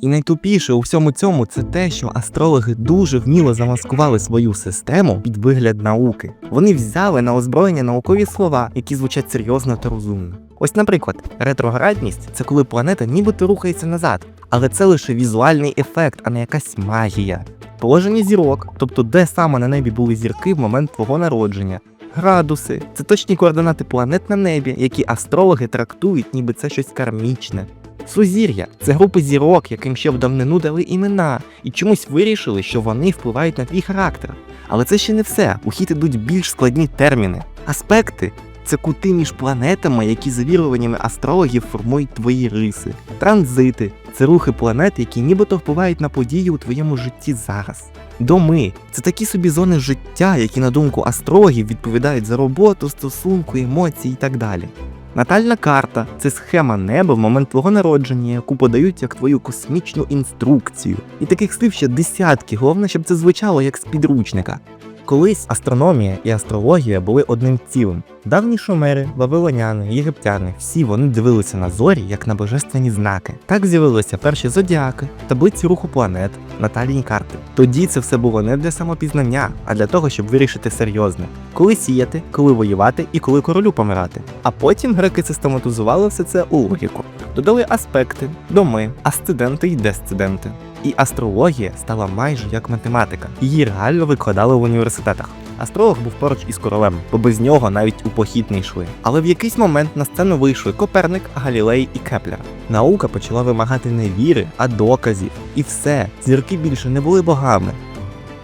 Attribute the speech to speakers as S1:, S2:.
S1: І найтупіше у всьому цьому це те, що астрологи дуже вміло замаскували свою систему під вигляд науки. Вони взяли на озброєння наукові слова, які звучать серйозно та розумно. Ось, наприклад, ретроградність це коли планета нібито рухається назад, але це лише візуальний ефект, а не якась магія. Положення зірок, тобто де саме на небі були зірки в момент твого народження. Градуси це точні координати планет на небі, які астрологи трактують, ніби це щось кармічне. Сузір'я це групи зірок, яким ще в давнину дали імена, і чомусь вирішили, що вони впливають на твій характер. Але це ще не все. У хід ідуть більш складні терміни. Аспекти це кути між планетами, які за віруваннями астрологів формують твої риси. Транзити це рухи планет, які нібито впливають на події у твоєму житті зараз. Доми це такі собі зони життя, які, на думку астрологів, відповідають за роботу, стосунку, емоції і так далі. Натальна карта це схема неба в момент твого народження, яку подають як твою космічну інструкцію. І таких слів ще десятки, головне, щоб це звучало як з підручника. Колись астрономія і астрологія були одним цілим. Давні шумери, вавилоняни, єгиптяни всі вони дивилися на зорі як на божественні знаки. Так з'явилися перші зодіаки, таблиці руху планет, натальні карти. Тоді це все було не для самопізнання, а для того, щоб вирішити серйозне, коли сіяти, коли воювати і коли королю помирати. А потім греки систематизували все це у логіку. Додали аспекти, доми, асциденти і десциденти. І астрологія стала майже як математика. Її реально викладали в університетах. Астролог був поруч із королем, бо без нього навіть у похід не йшли. Але в якийсь момент на сцену вийшли Коперник, Галілей і Кеплер. Наука почала вимагати не віри, а доказів. І все, зірки більше не були богами.